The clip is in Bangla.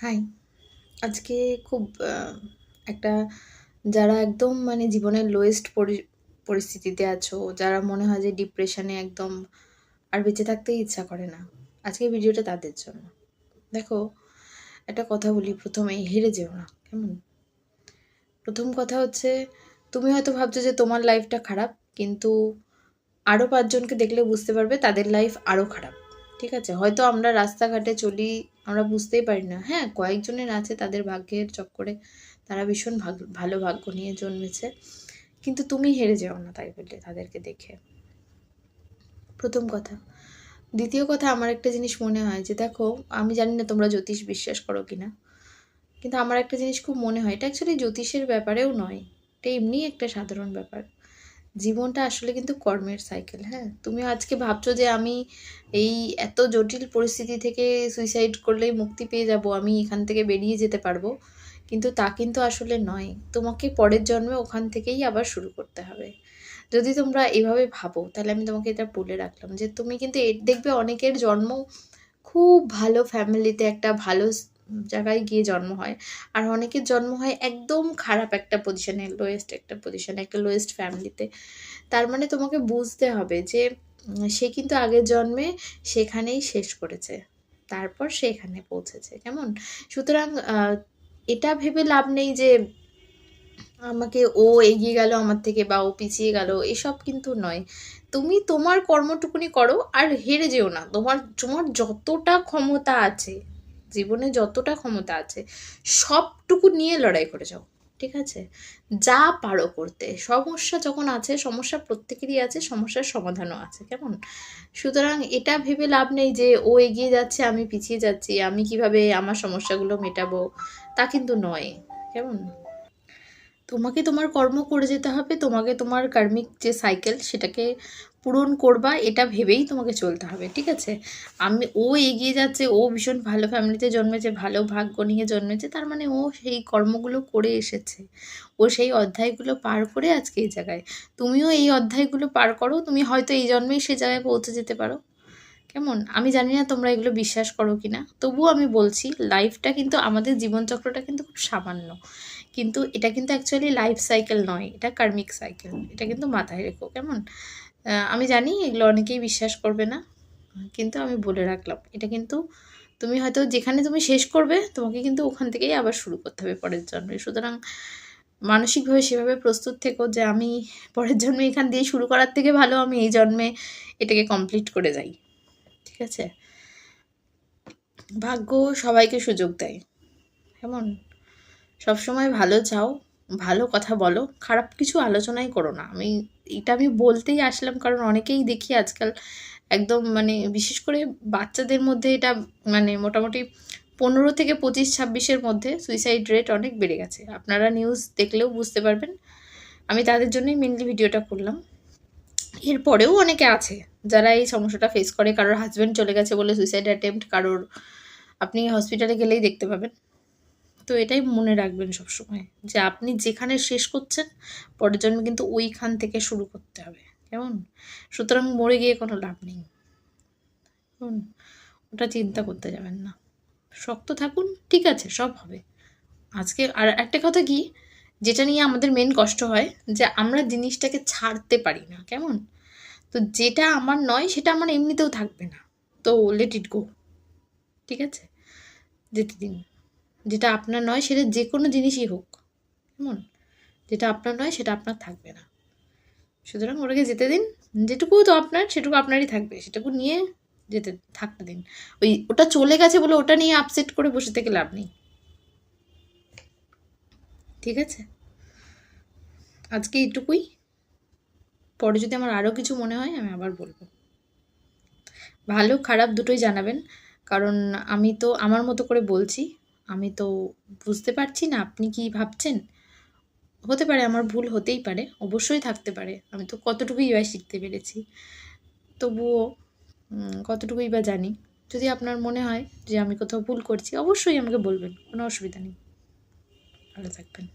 হাই আজকে খুব একটা যারা একদম মানে জীবনের লোয়েস্ট পরিস্থিতিতে আছো, যারা মনে হয় যে ডিপ্রেশনে একদম আর বেঁচে থাকতেই ইচ্ছা করে না, আজকে ভিডিওটা তাদের জন্য। দেখো, একটা কথা বলি প্রথমে হেরে যেও না, কেমন? প্রথম কথা হচ্ছে, তুমি হয়তো ভাবছ যে তোমার লাইফটা খারাপ, কিন্তু আরও পাঁচজনকে দেখলে বুঝতে পারবে তাদের লাইফ আরও খারাপ। ঠিক আছে, হয়তো আমরা রাস্তাঘাটে চলি, আমরা বুঝতেই পারি না। হ্যাঁ কয়েকজনের আছে, তাদের ভাগ্যের চক্করে তারা ভীষণ ভালো ভাগ্য নিয়ে জন্মেছে। কিন্তু তুমি হেরে যাও না তাই বললে তাদেরকে দেখে। প্রথম কথা। দ্বিতীয় কথা, আমার একটা জিনিস মনে হয় যে, দেখো, আমি জানি না তোমরা জ্যোতিষ বিশ্বাস করো কি না কিন্তু আমার একটা জিনিস খুব মনে হয়, এটা অ্যাকচুয়ালি জ্যোতিষের ব্যাপারেও নয়, এটা এমনি একটা সাধারণ ব্যাপার। জীবনটা আসলে কিন্তু কর্মের সাইকেল হ্যাঁ? তুমি আজকে ভাবছ যে আমি এই এত জটিল পরিস্থিতি থেকে সুইসাইড করলেই মুক্তি পেয়ে যাব, আমি এখান থেকে বেরিয়ে যেতে পারব, কিন্তু তা কিন্তু আসলে নয়। তোমাকে পরের জন্মে ওখান থেকেই আবার শুরু করতে হবে। যদি তোমরা এভাবে ভাবো, তাহলে আমি তোমাকে এটা বলে রাখলাম যে তুমি কিন্তু দেখবে অনেকের জন্ম খুব ভালো ফ্যামিলিতে একটা ভালো জায়গায় গিয়ে জন্ম হয়। আর অনেকের জন্ম হয় একদম খারাপ একটা পজিশনে লোয়েস্ট একটা পজিশনে একটা লোয়েস্ট ফ্যামিলিতে তার মানে তোমাকে বুঝতে হবে যে সে কিন্তু আগের জন্মে সেখানেই শেষ করেছে। তারপর সে এখানে পৌঁছেছে, কেমন? সুতরাং এটা ভেবে লাভ নেই যে, আমাকে ও এগিয়ে গেল আমার থেকে বা ও পিছিয়ে গেল, এসব কিন্তু নয়। তুমি তোমার কর্মটুকুনি করো আর হেরে যেও না। তোমার তোমার যতটা ক্ষমতা আছে জীবনে যতটা ক্ষমতা আছে, সবটুকু নিয়ে লড়াই করে যাও, ঠিক আছে? যা পারো করতে। সমস্যা যখন আছে, সমস্যা প্রত্যেকেরই আছে, সমস্যার সমাধানও আছে, কেমন? সুতরাং এটা ভেবে লাভ নেই যে, ও এগিয়ে যাচ্ছে, আমি পিছিয়ে যাচ্ছি, আমি কীভাবে আমার সমস্যাগুলো মেটাবো, তা কিন্তু নয়, কেমন? তোমাকে তোমার কর্ম করে যেতে হবে, তোমাকে তোমার কার্মিক যে সাইকেল সেটাকে পূরণ করবা, এটা ভেবেই তোমাকে চলতে হবে, ঠিক আছে? আমি, ও এগিয়ে যাচ্ছে, ও ভীষণ ভালো ফ্যামিলিতে জন্মেছে, ভালো ভাগ্য নিয়ে জন্মেছে, তার মানে ও সেই কর্মগুলো করে এসেছে। ও সেই অধ্যায়গুলো পার করে আজকে এই জায়গায়। তুমিও এই অধ্যায়গুলো পার করো, তুমি হয়তো এই জন্মেই সে জায়গায় পৌঁছে যেতে পারো। কেমন? আমি জানি না তোমরা এগুলো বিশ্বাস করো কি না তবুও আমি বলছি লাইফটা কিন্তু আমাদের জীবনচক্রটা কিন্তু খুব সামান্য। কিন্তু এটা কিন্তু অ্যাকচুয়ালি লাইফ সাইকেল নয়, এটা কার্মিক সাইকেল এটা কিন্তু মাথায় রেখো, কেমন? আমি জানি এগুলো অনেকেই বিশ্বাস করবে না, কিন্তু আমি বলে রাখলাম, এটা কিন্তু তুমি হয়তো যেখানে তুমি শেষ করবে, তোমাকে কিন্তু ওখান থেকেই আবার শুরু করতে হবে পরের জন্মে। সুতরাং মানসিকভাবে সেভাবে প্রস্তুত থেকো যে আমি পরের জন্মে এখান দিয়ে শুরু করার থেকে ভালো আমি এই জন্মে এটাকে কমপ্লিট করে যাই, ঠিক আছে? ভাগ্য সবাইকে সুযোগ দেয়, কেমন? সবসময় ভালো চাও, ভালো কথা বলো, খারাপ কিছু আলোচনাই করো না। আমি, এটা আমি বলতেই আসলাম, কারণ অনেকেই দেখি আজকাল একদম মানে বিশেষ করে বাচ্চাদের মধ্যে এটা মানে মোটামুটি পনেরো থেকে পঁচিশ, ছাব্বিশের মধ্যে সুইসাইড রেট অনেক বেড়ে গেছে। আপনারা নিউজ দেখলেও বুঝতে পারবেন। আমি তাদের জন্যই মেনলি ভিডিওটা করলাম। এরপরেও অনেকে আছে যারা এই সমস্যাটা ফেস করে। কারোর হাজব্যান্ড চলে গেছে বলে সুইসাইড অ্যাটেম্প্ট কারোর, আপনি হসপিটালে গেলেই দেখতে পাবেন। তো এটাই মনে রাখবেন সবসময় যে আপনি যেখানে শেষ করছেন, পরের জন্য কিন্তু ওইখান থেকে শুরু করতে হবে। কেমন? সুতরাং মরে গিয়ে কোনো লাভ নেই। ওটা চিন্তা করতে যাবেন না। শক্ত থাকুন, ঠিক আছে, সব হবে। আজকে আর একটা কথা কি, যেটা নিয়ে আমাদের মেন কষ্ট হয়, যে আমরা জিনিসটাকে ছাড়তে পারি না, কেমন? তো যেটা আমার নয়, সেটা আমার এমনিতেও থাকবে না। তো লেট ইট গো ঠিক আছে? যেতে দিন। যেটা আপনার নয়, সেটা যে কোনো জিনিসই হোক, কেমন? যেটা আপনার নয়, সেটা আপনার থাকবে না। সুতরাং ওটাকে যেতে দিন, যেটুকু তো আপনার, সেটুকু আপনারই থাকবে, সেটুকু নিয়ে যেতে, থাকতে দিন। ওই, ওটা চলে গেছে বলে ওটা নিয়ে আপসেট করে বসে থেকে লাভ নেই। ঠিক আছে? আজকে এইটুকুই। পরে যদি আমার আরও কিছু মনে হয়, আমি আবার বলব। ভালো, খারাপ দুটোই জানাবেন, কারণ আমি তো আমার মতো করে বলছি। আমি তো বুঝতে পারছি না, আপনি কি ভাবছেন? হতে পারে আমার ভুল হতেই পারে, অবশ্যই থাকতে পারে। আমি তো কতটুকুই বা শিখতে পেরেছি। তবুও কতটুকুই বা জানি। যদি আপনার মনে হয় যে আমি কোথাও ভুল করছি, অবশ্যই আমাকে বলবেন, কোনো অসুবিধা নেই। ভালো থাকবেন।